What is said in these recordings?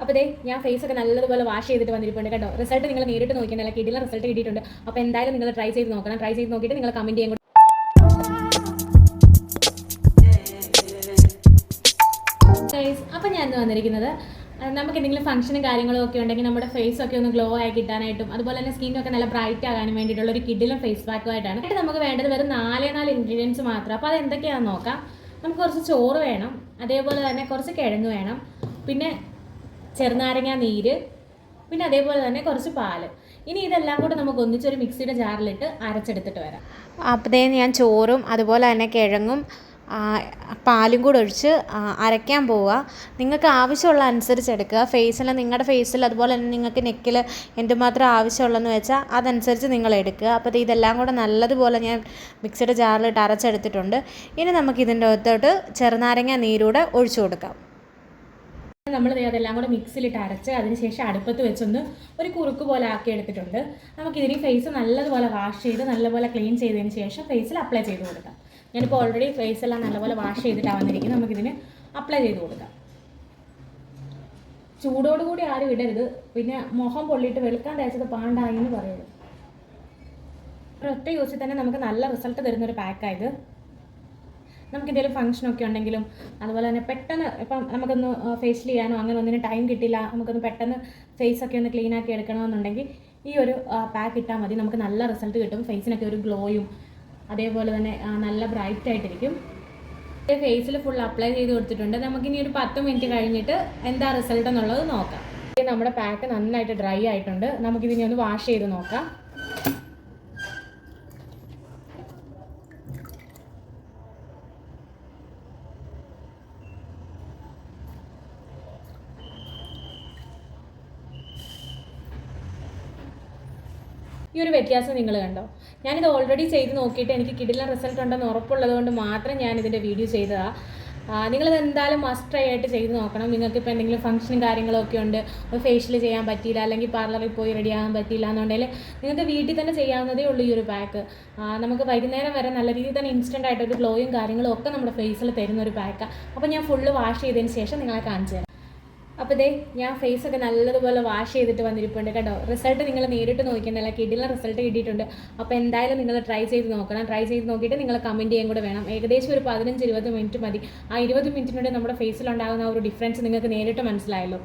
അപ്പോൾ ദേ ഞാൻ ഫേസ് ഒക്കെ നല്ലതുപോലെ വാഷ് ചെയ്തിട്ട് വന്നിരിപ്പുണ്ട് കേട്ടോ. റിസൾട്ട് നിങ്ങൾ നേരിട്ട് നോക്കിയാൽ കിട്ടില്ല റിസൾട്ട് കിട്ടിയിട്ടുണ്ട്. അപ്പോൾ എന്തായാലും നിങ്ങൾ ട്രൈ ചെയ്ത് നോക്കണം. ട്രൈ ചെയ്ത് നോക്കിയിട്ട് നിങ്ങൾ കമന്റ് ചെയ്യാൻ അപ്പം ഞാൻ വന്നിരിക്കുന്നത് നമുക്ക് എന്തെങ്കിലും ഫംഗ്ഷനും കാര്യങ്ങളും ഒക്കെ ഉണ്ടെങ്കിൽ നമ്മുടെ ഫേസ് ഒക്കെ ഒന്ന് ഗ്ലോ ആയി കിട്ടാനായിട്ടും അതുപോലെ തന്നെ സ്കിന്നൊക്കെ നല്ല ബ്രൈറ്റ് ആകാനും വേണ്ടിയിട്ടുള്ള ഒരു കിഡിലും ഫേസ് പാക്കുമായിട്ടാണ് എന്നിട്ട് നമുക്ക് വേണ്ടത് വെറും നാലേ നാല് ഇൻഗ്രീഡിയൻസ് മാത്രം. അപ്പോൾ അത് എന്തൊക്കെയാണെന്ന് നോക്കാം. നമുക്ക് കുറച്ച് ചോറ് വേണം. അതേപോലെ തന്നെ കുറച്ച് കിഴങ്ങ് വേണം. പിന്നെ ചെറുനാരങ്ങ നീര് പിന്നെ അതേപോലെ തന്നെ കുറച്ച് പാൽ. ഇനി ഇതെല്ലാം കൂടെ നമുക്ക് ഒന്നിച്ചൊരു മിക്സിയുടെ ജാറിലിട്ട് അരച്ചെടുത്തിട്ട് വരാം. അപ്പോഴേ ഞാൻ ചോറും അതുപോലെ തന്നെ കിഴങ്ങും പാലും കൂടെ ഒഴിച്ച് അരയ്ക്കാൻ പോവുക നിങ്ങൾക്ക് ആവശ്യമുള്ള അനുസരിച്ച് എടുക്കുക. ഫേസിൽ നിങ്ങളുടെ ഫേസിൽ അതുപോലെ തന്നെ നിങ്ങൾക്ക് നെക്കിൽ എന്തുമാത്രം ആവശ്യമുള്ളതെന്ന് വെച്ചാൽ അതനുസരിച്ച് നിങ്ങൾ എടുക്കുക. അപ്പോൾ ഇതെല്ലാം കൂടെ നല്ലതുപോലെ ഞാൻ മിക്സിയുടെ ജാറിലിട്ട് അരച്ചെടുത്തിട്ടുണ്ട്. ഇനി നമുക്ക് ഇതിന്റെ അകത്തോട്ട് ചെറുനാരങ്ങ നീരൂടെ ഒഴിച്ചു കൊടുക്കാം. നമ്മൾ അതെല്ലാം കൂടെ മിക്സിലിട്ട് അരച്ച് അതിനുശേഷം അടുപ്പത്ത് വെച്ചൊന്ന് ഒരു കുറുക്ക് പോലെ ആക്കി എടുത്തിട്ടുണ്ട്. നമുക്ക് നമുക്കിതിന് ഫേസ് നല്ലതുപോലെ വാഷ് ചെയ്ത് നല്ലപോലെ ക്ലീൻ ചെയ്തതിന് ശേഷം ഫേസിൽ അപ്ലൈ ചെയ്ത് കൊടുക്കാം. ഞാനിപ്പോൾ ഓൾറെഡി ഫേസ് എല്ലാം നല്ലപോലെ വാഷ് ചെയ്തിട്ടാണ് വന്നിരിക്കുന്നത്. നമുക്കിതിന് അപ്ലൈ ചെയ്ത് കൊടുക്കാം. ചൂടോടുകൂടി ആരും ഇടരുത്. പിന്നെ മുഖം പൊള്ളിയിട്ട് വെളുക്കാൻ തേച്ചത് പാണ്ടായി എന്ന് പറയരുത്. ഒരൊറ്റ യൂസിൽ തന്നെ നമുക്ക് നല്ല റിസൾട്ട് തരുന്നൊരു പാക്കായത് നമുക്ക് എന്തെങ്കിലും ഫംഗ്ഷനൊക്കെ ഉണ്ടെങ്കിലും അതുപോലെ തന്നെ പെട്ടെന്ന് ഇപ്പം നമുക്കൊന്ന് ഫേസ് ചെയ്യാനോ അങ്ങനെ ഒന്നിനും ടൈം കിട്ടില്ല നമുക്കൊന്ന് പെട്ടെന്ന് ഫേസ് ഒക്കെ ഒന്ന് ക്ലീൻ ആക്കി എടുക്കണമെന്നുണ്ടെങ്കിൽ ഈ ഒരു പാക്ക് ഇട്ടാൽ മതി. നമുക്ക് നല്ല റിസൾട്ട് കിട്ടും. ഫേസിനൊക്കെ ഒരു ഗ്ലോയും അതേപോലെ തന്നെ നല്ല ബ്രൈറ്റ് ആയിട്ടിരിക്കും. ഫേസിൽ ഫുൾ അപ്ലൈ ചെയ്ത് കൊടുത്തിട്ടുണ്ട്. നമുക്കിനി ഒരു പത്ത് മിനിറ്റ് കഴിഞ്ഞിട്ട് എന്താ റിസൾട്ട് എന്നുള്ളത് നോക്കാം. നമ്മുടെ പാക്ക് നന്നായിട്ട് ഡ്രൈ ആയിട്ടുണ്ട്. നമുക്കിതിനെ ഒന്ന് വാഷ് ചെയ്ത് നോക്കാം. ഈ ഒരു വ്യത്യാസം നിങ്ങൾ കണ്ടോ? ഞാനിത് ഓൾറെഡി ചെയ്ത് നോക്കിയിട്ട് എനിക്ക് കിടിലൻ റിസൾട്ട് ഉണ്ടെന്ന് ഉറപ്പുള്ളത് കൊണ്ട് മാത്രം ഞാൻ ഇതിന്റെ വീഡിയോ ചെയ്തതാണ് നിങ്ങളിത് എന്തായാലും മസ്റ്റ് ട്രൈ ആയിട്ട് ചെയ്ത് നോക്കണം. നിങ്ങൾക്ക് ഇപ്പോൾ എന്തെങ്കിലും ഫംഗ്ഷനും കാര്യങ്ങളൊക്കെ ഉണ്ട്. ഫേഷ്യൽ ചെയ്യാൻ പറ്റിയില്ല അല്ലെങ്കിൽ പാർലറിൽ പോയി റെഡി ആകാൻ പറ്റിയില്ല എന്നുണ്ടെങ്കിൽ നിങ്ങൾക്ക് വീട്ടിൽ തന്നെ ചെയ്യാവുന്നതേ ഉള്ളൂ ഈ ഒരു പാക്ക് നമുക്ക് വൈകുന്നേരം വരെ നല്ല രീതിയിൽ തന്നെ ഇൻസ്റ്റന്റ് ആയിട്ട് ഒരു ഗ്ലോയും കാര്യങ്ങളും ഒക്കെ നമ്മുടെ ഫേസിൽ തരുന്ന ഒരു പാക്കാണ് അപ്പോൾ ഞാൻ ഫുള്ള് വാഷ് ചെയ്തതിന് ശേഷം നിങ്ങളെ കാണിച്ചു തരാം. അപ്പോൾ ദേ ഞാൻ ഫേസ് ഒക്കെ നല്ലതുപോലെ വാഷ് ചെയ്തിട്ട് വന്നിരിപ്പുണ്ട് കേട്ടോ. റിസൾട്ട് നിങ്ങൾ നേരിട്ട് നോക്കിയെന്നല്ല കിടിലൻ റിസൾട്ട് കിട്ടിയിട്ടുണ്ട്. അപ്പോൾ എന്തായാലും നിങ്ങൾ ട്രൈ ചെയ്ത് നോക്കണം. ട്രൈ ചെയ്ത് നോക്കിയിട്ട് നിങ്ങൾ കമന്റ് ചെയ്യാൻ കൂടെ വേണം. ഏകദേശം ഒരു പതിനഞ്ച് ഇരുപത് മിനിറ്റ് മതി. ആ ഇരുപത് മിനിറ്റിനുള്ളിൽ നമ്മുടെ ഫേസിൽ ഉണ്ടാകുന്ന ഒരു ഡിഫറൻസ് നിങ്ങൾക്ക് നേരിട്ട് മനസ്സിലായല്ലോ.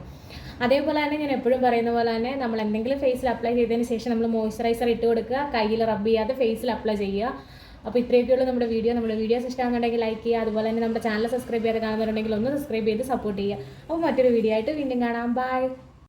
അതേപോലെ തന്നെ ഞാൻ എപ്പോഴും പറയുന്ന പോലെ തന്നെ നമ്മൾ എന്തെങ്കിലും ഫേസിൽ അപ്ലൈ ചെയ്തതിന് ശേഷം നമ്മൾ മോയ്സ്ചറൈസർ ഇട്ട് കൊടുക്കുക. കയ്യിൽ റബ്ബ് ചെയ്യാതെ ഫേസിൽ അപ്ലൈ ചെയ്യുക. അപ്പോൾ ഇത്രയൊക്കെയുള്ളൂ നമ്മുടെ വീഡിയോ നമ്മുടെ വീഡിയോസ് ഇഷ്ടമാണെന്നുണ്ടെങ്കിൽ ലൈക്ക് ചെയ്യുക. അതുപോലെ തന്നെ നമ്മുടെ ചാനൽ സബ്സ്ക്രൈബ് ചെയ്ത് കാണുന്നുണ്ടെങ്കിൽ ഒന്ന് സബ്സ്ക്രൈബ് ചെയ്ത് സപ്പോർട്ട് ചെയ്യുക. അപ്പോൾ മറ്റൊരു വീഡിയോ ആയിട്ട് വീണ്ടും കാണാം. ബൈ